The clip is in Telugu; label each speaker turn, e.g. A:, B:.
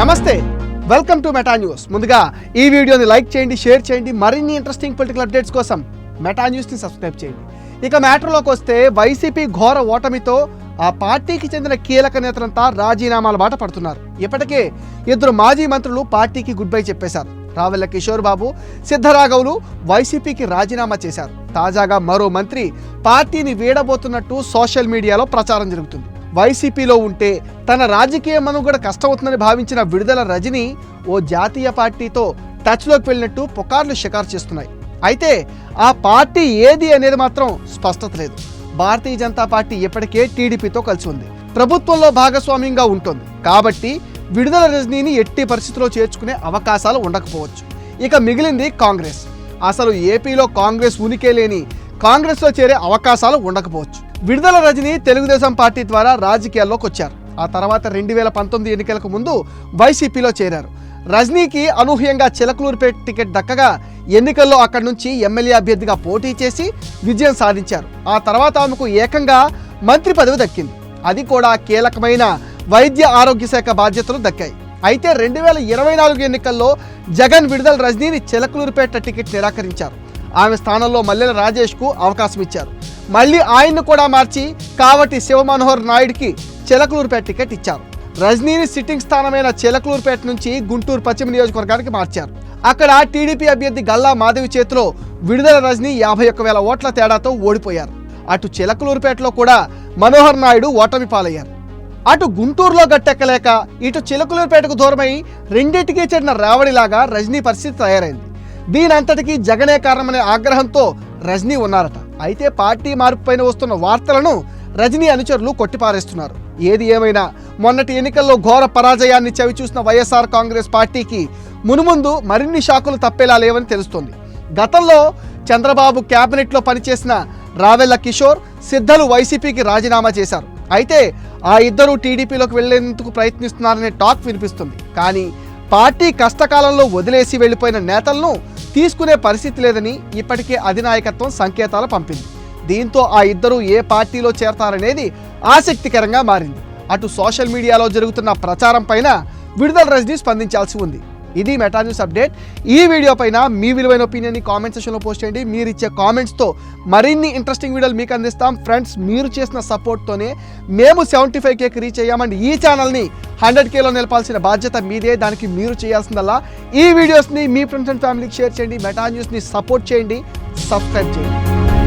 A: నమస్తే. వెల్కమ్ టు మెటా న్యూస్ ముందుగా ఈ వీడియోని లైక్ చేయండి షేర్ చేయండి. మరిన్ని ఇంట్రెస్టింగ్ పొలిటికల్ అప్డేట్స్ కోసం మెటా న్యూస్ని సబ్స్క్రైబ్ చేయండి. ఇక మ్యాటర్లోకి వస్తే వైసీపీ ఘోర ఓటమితో ఆ పార్టీకి చెందిన కీలక నేతలంతా రాజీనామాల బాట పడుతున్నారు. ఇప్పటికే ఇద్దరు మాజీ మంత్రులు పార్టీకి గుడ్ బై చెప్పేశారు. రావెల్ల కిషోర్ బాబు సిద్ధరాఘవులు వైసీపీకి రాజీనామా చేశారు. తాజాగా మరో మంత్రి పార్టీని వీడబోతున్నట్టు సోషల్ మీడియాలో ప్రచారం జరుగుతుంది. వైసీపీలో ఉంటే తన రాజకీయ మనుగడ కష్టమవుతుందని భావించిన విడుదల రజని ఓ జాతీయ పార్టీతో టచ్లోకి వెళ్ళినట్టు పుకార్లు షికారు చేస్తున్నాయి. అయితే ఆ పార్టీ ఏది అనేది మాత్రం స్పష్టత లేదు. భారతీయ జనతా పార్టీ ఇప్పటికే టీడీపీతో కలిసి ఉంది. ప్రభుత్వంలో భాగస్వామ్యంగా ఉంటుంది. కాబట్టి విడుదల రజనీని ఎట్టి పరిస్థితిలో చేర్చుకునే అవకాశాలు ఉండకపోవచ్చు. ఇక మిగిలింది కాంగ్రెస్. అసలు ఏపీలో కాంగ్రెస్ ఉనికే లేని కాంగ్రెస్లో చేరే అవకాశాలు ఉండకపోవచ్చు. విడుదల రజని తెలుగుదేశం పార్టీ ద్వారా రాజకీయాల్లోకి వచ్చారు. ఆ తర్వాత రెండు వేల పంతొమ్మిది ఎన్నికలకు ముందు వైసీపీలో చేరారు. రజనీకి అనూహ్యంగా చిలకలూరుపేట టికెట్ దక్కగా ఎన్నికల్లో అక్కడి నుంచి ఎమ్మెల్యే అభ్యర్థిగా పోటీ చేసి విజయం సాధించారు. ఆ తర్వాత ఆమెకు ఏకంగా మంత్రి పదవి దక్కింది. అది కూడా కీలకమైన వైద్య ఆరోగ్య శాఖ బాధ్యతలు దక్కాయి. అయితే రెండు వేల ఇరవై నాలుగు ఎన్నికల్లో జగన్ విడుదల రజనీని చిలకలూరుపేట టికెట్ నిరాకరించారు. ఆమె స్థానంలో మల్లెల రాజేష్కు అవకాశం ఇచ్చారు. మళ్ళీ ఆయన్ను కూడా మార్చి కావటి శివమనోహర్ నాయుడికి చిలకలూరుపేట టికెట్ ఇచ్చారు. రజనీని సిట్టింగ్ స్థానమైన చిలకలూరుపేట నుంచి గుంటూరు పశ్చిమ నియోజకవర్గానికి మార్చారు. అక్కడ టీడీపీ అభ్యర్థి గల్లా మాధవి చేతిలో విడుదల రజనీ యాభై ఒక్క వేల ఓట్ల తేడాతో ఓడిపోయారు. అటు చిలకలూరుపేటలో కూడా మనోహర్ నాయుడు ఓటమి పాలయ్యారు. అటు గుంటూరులో గట్టెక్కలేక ఇటు చిలకలూరుపేటకు దూరమై రెండింటికి చెందిన రావడిలాగా రజనీ పరిస్థితి తయారైంది. దీనంతటికీ జగనే కారణమనే ఆగ్రహంతో రజనీ ఉన్నారట. అయితే పార్టీ మార్పు పైన వస్తున్న వార్తలను రజనీ అనుచరులు కొట్టిపారేస్తున్నారు. ఏది ఏమైనా మొన్నటి ఎన్నికల్లో ఘోర పరాజయాన్ని చవిచూసిన వైఎస్ఆర్ కాంగ్రెస్ పార్టీకి మునుముందు మరిన్ని షాకులు తప్పేలా లేవని తెలుస్తోంది. గతంలో చంద్రబాబు క్యాబినెట్లో పనిచేసిన రావెల్ల కిషోర్ సిద్ధలు వైసీపీకి రాజీనామా చేశారు. అయితే ఆ ఇద్దరు టీడీపీలోకి వెళ్ళేందుకు ప్రయత్నిస్తున్నారనే టాక్ వినిపిస్తుంది. కానీ పార్టీ కష్టకాలంలో వదిలేసి వెళ్ళిపోయిన నేతలను తీసుకునే పరిస్థితి లేదని ఇప్పటికే అధినాయకత్వం సంకేతాలు పంపింది. దీంతో ఆ ఇద్దరు ఏ పార్టీలో చేరతారనేది ఆసక్తికరంగా మారింది. అటు సోషల్ మీడియాలో జరుగుతున్న ప్రచారం పైన విడుదల రజనీ స్పందించాల్సి ఉంది. ఇది మెటా న్యూస్ అప్డేట్ ఈ వీడియో పైన మీ విలువైన ఒపీనియన్ని కామెంట్ సెషన్లో పోస్ట్ చేయండి. మీరు ఇచ్చే కామెంట్స్తో మరిన్ని ఇంట్రెస్టింగ్ వీడియోలు మీకు అందిస్తాం. ఫ్రెండ్స్ మీరు చేసిన సపోర్ట్తోనే మేము సెవెంటీ ఫైవ్ కేకి రీచ్ అయ్యామండి. ఈ ఛానల్ని హండ్రెడ్ కేలో నిలపాల్సిన బాధ్యత మీదే. దానికి మీరు చేయాల్సిందల్లా ఈ వీడియోస్ని మీ ఫ్రెండ్స్ అండ్ ఫ్యామిలీకి షేర్ చేయండి. మెటా న్యూస్ని సపోర్ట్ చేయండి. సబ్స్క్రైబ్ చేయండి.